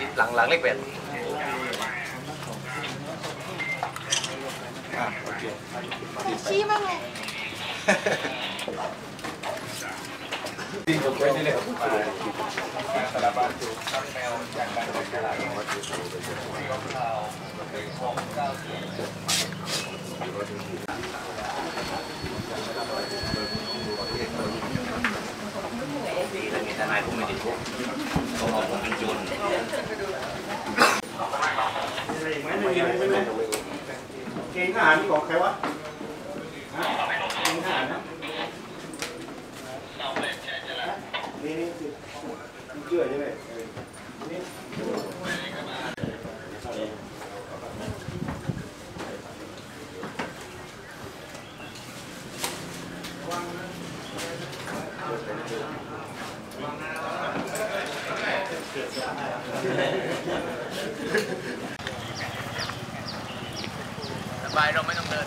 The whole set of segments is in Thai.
ติดหลังหลังเลขแปดอะโอเคชี้มาไงจริงผมไว้นี่เลยครับมาสารบ้านดูตั้งแมวอย่างดังในตลาดมีทนายผมไม่ติดคุกเขาบอกผมเป็นจนเกณฑ์ทหารนี่ของใครวะฮะเกณฑ์ทหารนะนี่นี่คือเชื่อใช่ไหมเออนี่ สบายเราไม่ต้องเดิน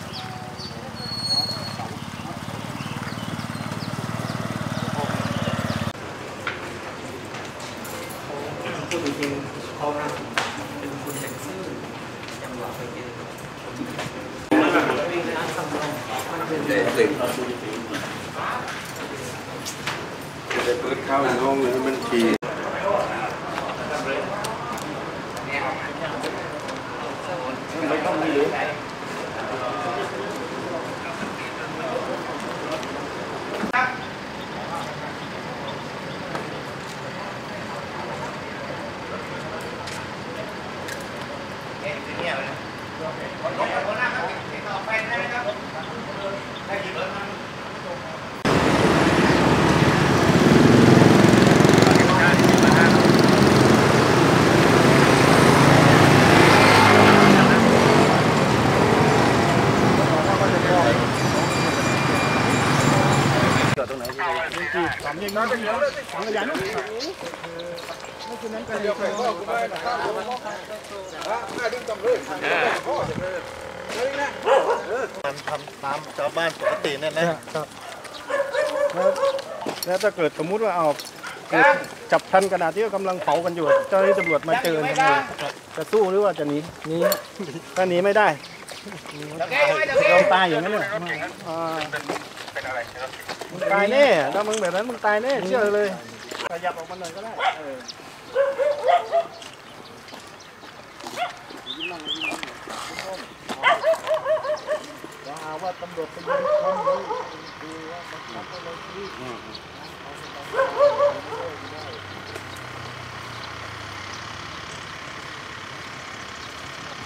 พูดจริงเขานะเป็นคุณแต่งซื่อจังหวะไปเจอเด็กเด็กจะเปิดเข้าในห้องเลยมันขี่ ไม่ต้องมีหรือ สามยิงน้อยเป็นเยอะสองระยะนู้นไม่คือนั้นกันเดียวกันก็ไม่ข้ข้าวข้าวดึงตำเลยมันทำตามชาวบ้านปกติเนี่ยนะแล้วแล้วถ้าเกิดสมมุติว่าเอาเกิดจับทันกระดที่กำลังเผากันอยู่เจ้าหน้าที่ตำรวจมาเจอทำไงจะสู้หรือว่าจะหนีหนีถ้าหนีไม่ได้ยอมตายอย่างนั้นเลย เป็นอะไรเดี๋ตายแน่ถ้ามึงแบบนั้นมึงตายแน่เชื่อเลยขยับออกมาหน่อยก็ได้ว่หาว่าตำรวจไปยิงคนดูว่ามันทำอะไรที่